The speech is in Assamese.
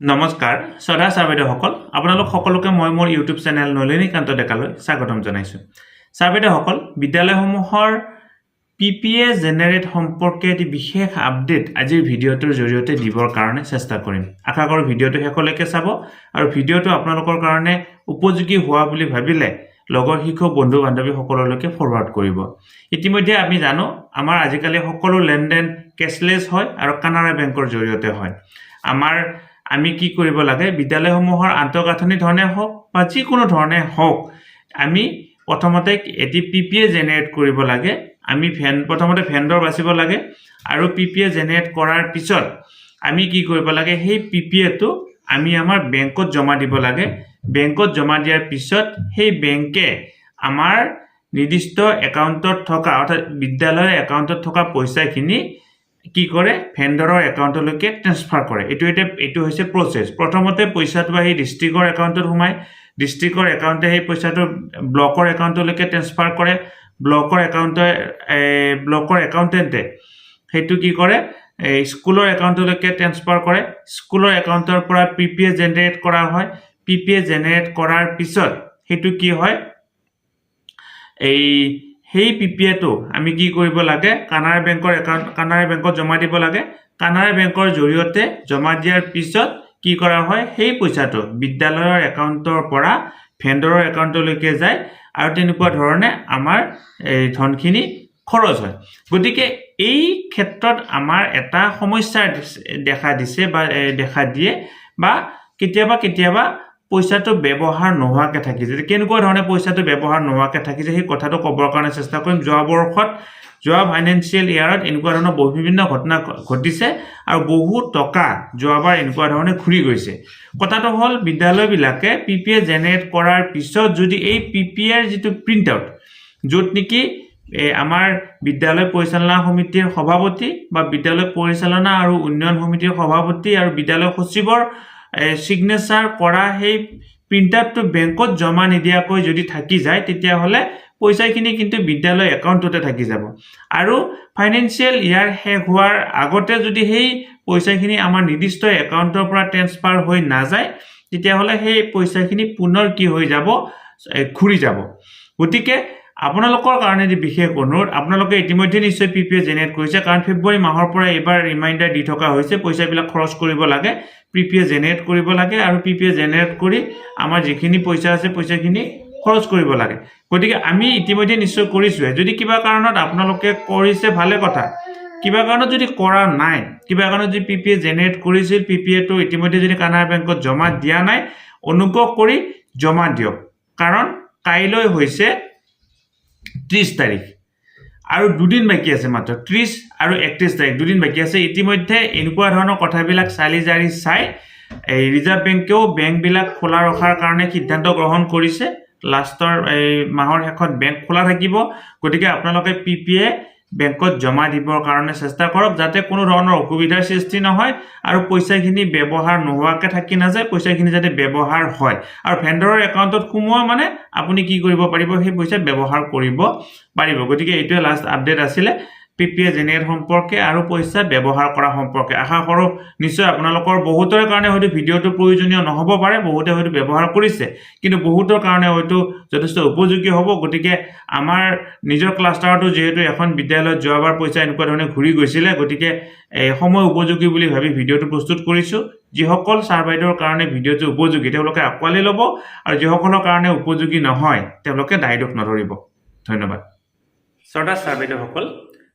নমস্কাৰ শ্ৰদ্ধা ছাৰ বাইদেউসকল আপোনালোক সকলোকে মই মোৰ ইউটিউব চেনেল নলিনীকান্ত ডেকালৈ স্বাগতম জনাইছোঁ। ছাৰ বাইদেউসকল বিদ্যালয়সমূহৰ পি পি এ জেনেৰেট সম্পৰ্কে এটি বিশেষ আপডেট আজিৰ ভিডিঅ'টোৰ জৰিয়তে দিবৰ কাৰণে চেষ্টা কৰিম। আশা কৰোঁ ভিডিঅ'টো শেষলৈকে চাব আৰু ভিডিঅ'টো আপোনালোকৰ কাৰণে উপযোগী হোৱা বুলি ভাবিলে লগৰ শিক্ষক বন্ধু বান্ধৱীসকললৈকে ফৰৱাৰ্ড কৰিব। ইতিমধ্যে আমি জানো আমাৰ আজিকালি সকলো লেনদেন কেছলেছ হয় আৰু কানাড়া বেংকৰ জৰিয়তে হয়। আমাৰ আমি কি কৰিব লাগে? বিদ্যালয়সমূহৰ আন্তঃগাঁথনি ধৰণে হওক বা যিকোনো ধৰণে হওক, আমি প্ৰথমতে এটি পি পি এ জেনেৰেট কৰিব লাগে। আমি ভেন প্ৰথমতে ভেণ্ডৰ বাচিব লাগে আৰু পি পি এ জেনেৰেট কৰাৰ পিছত আমি কি কৰিব লাগে? সেই পি পি এটো আমি আমাৰ বেংকত জমা দিব লাগে। বেংকত জমা দিয়াৰ পিছত সেই বেংকে আমাৰ নিৰ্দিষ্ট একাউণ্টত থকা, অৰ্থাৎ বিদ্যালয়ৰ একাউণ্টত থকা পইচাখিনি কি কৰে? ভেণ্ডৰৰ একাউণ্টলৈকে ট্ৰেন্সফাৰ কৰে। এইটো এতিয়া, এইটো হৈছে প্ৰচেছ প্ৰথমতে পইচাটো আহি ডিষ্ট্ৰিক্টৰ একাউণ্টত সোমায়। ডিষ্ট্ৰিক্টৰ একাউণ্টে সেই পইচাটো ব্লকৰ একাউণ্টলৈকে ট্ৰেন্সফাৰ কৰে। ব্লকৰ একাউণ্টে ব্লকৰ একাউণ্টেণ্টে সেইটো কি কৰে? স্কুলৰ একাউণ্টলৈকে ট্ৰেন্সফাৰ কৰে। স্কুলৰ একাউণ্টৰ পৰা পি পি এ জেনেৰেট কৰা হয়। পি পি এ জেনেৰেট কৰাৰ পিছত সেইটো কি হয়? এই সেই পি পি এটো আমি কি কৰিব লাগে? কানাড়া বেংকৰ একাউণ্ট কানাড়া বেংকত জমা দিব লাগে। কানাড়া বেংকৰ জৰিয়তে জমা দিয়াৰ পিছত কি কৰা হয়? সেই পইচাটো বিদ্যালয়ৰ একাউণ্টৰ পৰা ভেণ্ডৰৰ একাউণ্টলৈকে যায় আৰু তেনেকুৱা ধৰণে আমাৰ এই ধনখিনি খৰচ হয়। গতিকে এই ক্ষেত্ৰত আমাৰ এটা সমস্যাৰ দেখা দিছে বা দেখা দিয়ে বা কেতিয়াবা কেতিয়াবা পইচাটো ব্যৱহাৰ নোহোৱাকৈ থাকিছে কেনেকুৱা ধৰণে পইচাটো ব্যৱহাৰ নোহোৱাকৈ থাকিছে সেই কথাটো ক'বৰ কাৰণে চেষ্টা কৰিম। যোৱা বৰ্ষত যোৱা ফাইনেন্সিয়েল ইয়াৰত এনেকুৱা ধৰণৰ বহু বিভিন্ন ঘটনা ঘটিছে আৰু বহু টকা যোৱাবাৰ এনেকুৱা ধৰণে ঘূৰি গৈছে। কথাটো হ'ল বিদ্যালয়বিলাকে পি পি এ জেনেৰেট কৰাৰ পিছত যদি এই পি পি এৰ যিটো প্ৰিণ্ট আউট য'ত নেকি আমাৰ বিদ্যালয় পৰিচালনা সমিতিৰ সভাপতি বা বিদ্যালয় পৰিচালনা আৰু উন্নয়ন সমিতিৰ সভাপতি আৰু বিদ্যালয় সচিবৰ ছিগনেচাৰ কৰা সেই প্ৰিণ্ট আউটটো বেংকত জমা নিদিয়াকৈ যদি থাকি যায় তেতিয়াহ'লে পইচাখিনি কিন্তু বিদ্যালয় একাউণ্টতে থাকি যাব। আৰু ফাইনেন্সিয়েল ইয়াৰ শেষ হোৱাৰ আগতে যদি সেই পইচাখিনি আমাৰ নিৰ্দিষ্ট একাউণ্টৰ পৰা ট্ৰেন্সফাৰ হৈ নাযায় তেতিয়াহ'লে সেই পইচাখিনি পুনৰ কি হৈ যাব ঘূৰি যাব। গতিকে আপোনালোকৰ কাৰণে যি বিশেষ অনুৰোধ। আপোনালোকে ইতিমধ্যে নিশ্চয় পি পি এ জেনেৰেট কৰিছে, কাৰণ ফেব্ৰুৱাৰী মাহৰ পৰা এইবাৰ ৰিমাইণ্ডাৰ দি থকা হৈছে, পইচাবিলাক খৰচ কৰিব লাগে পি পি এ জেনেৰেট কৰিব লাগে আৰু পি পি এ জেনেৰেট কৰি আমাৰ যিখিনি পইচা আছে, পইচাখিনি খৰচ কৰিব লাগে। গতিকে আমি ইতিমধ্যে নিশ্চয় কৰিছোঁহে। যদি কিবা কাৰণত আপোনালোকে কৰিছে, ভালে কথা। কিবা কাৰণত যদি কৰা নাই, কিবা কাৰণত যদি পি পি এ জেনেৰেট কৰিছিল পি পি এটো ইতিমধ্যে যদি কানাড়া বেংকত জমা দিয়া নাই, অনুগ্ৰহ কৰি জমা দিয়ক। কাৰণ কাইলৈ হৈছে ত্ৰিছ তাৰিখ। আৰু দুদিন বাকী আছে মাত্ৰ ত্ৰিছ আৰু একত্ৰিছ তাৰিখ। দুদিন বাকী আছে। ইতিমধ্যে এনেকুৱা ধৰণৰ কথাবিলাক চালি জাৰি চাই এই ৰিজাৰ্ভ বেংকেও বেংকবিলাক খোলা ৰখাৰ কাৰণে সিদ্ধান্ত গ্ৰহণ কৰিছে। লাষ্টৰ এই মাহৰ শেষত বেংক খোলা থাকিব। গতিকে আপোনালোকে পি পি এ বেংকত জমা দিবৰ কাৰণে চেষ্টা কৰক যাতে কোনো ধৰণৰ অসুবিধাৰ সৃষ্টি নহয় আৰু পইচাখিনি ব্যৱহাৰ নোহোৱাকৈ থাকি নাযায় পইচাখিনি যাতে ব্যৱহাৰ হয়। আৰু ভেণ্ডৰৰ একাউণ্টত সোমোৱা মানে আপুনি কি কৰিব পাৰিব সেই পইচা ব্যৱহাৰ কৰিব পাৰিব। গতিকে এইটোৱে লাষ্ট আপডেট আছিলে। পি পি এ জেনেৰেট সম্পৰ্কে আৰু পইচা ব্যৱহাৰ কৰা সম্পৰ্কে। আশা কৰোঁ নিশ্চয় আপোনালোকৰ বহুতৰে কাৰণে হয়তো ভিডিঅ'টো প্ৰয়োজনীয় নহ'ব পাৰে বহুতে হয়তো ব্যৱহাৰ কৰিছে। কিন্তু বহুতৰ কাৰণে হয়তো যথেষ্ট উপযোগী হ'ব। গতিকে আমাৰ নিজৰ ক্লাষ্টাৰতো যিহেতু এখন বিদ্যালয়ত যোৱাবাৰ পইচা এনেকুৱা ধৰণে ঘূৰি গৈছিলে গতিকে এই সময় উপযোগী বুলি ভাবি ভিডিঅ'টো প্ৰস্তুত কৰিছোঁ। যিসকল ছাৰ বাইদেউৰ কাৰণে ভিডিঅ'টো উপযোগী তেওঁলোকে আঁকোৱালি ল'ব আৰু যিসকলৰ কাৰণে উপযোগী নহয় তেওঁলোকে দায়দোষ নধৰিব। ধন্যবাদ। শ্ৰদ্ধা ছাৰ বাইদেউসকল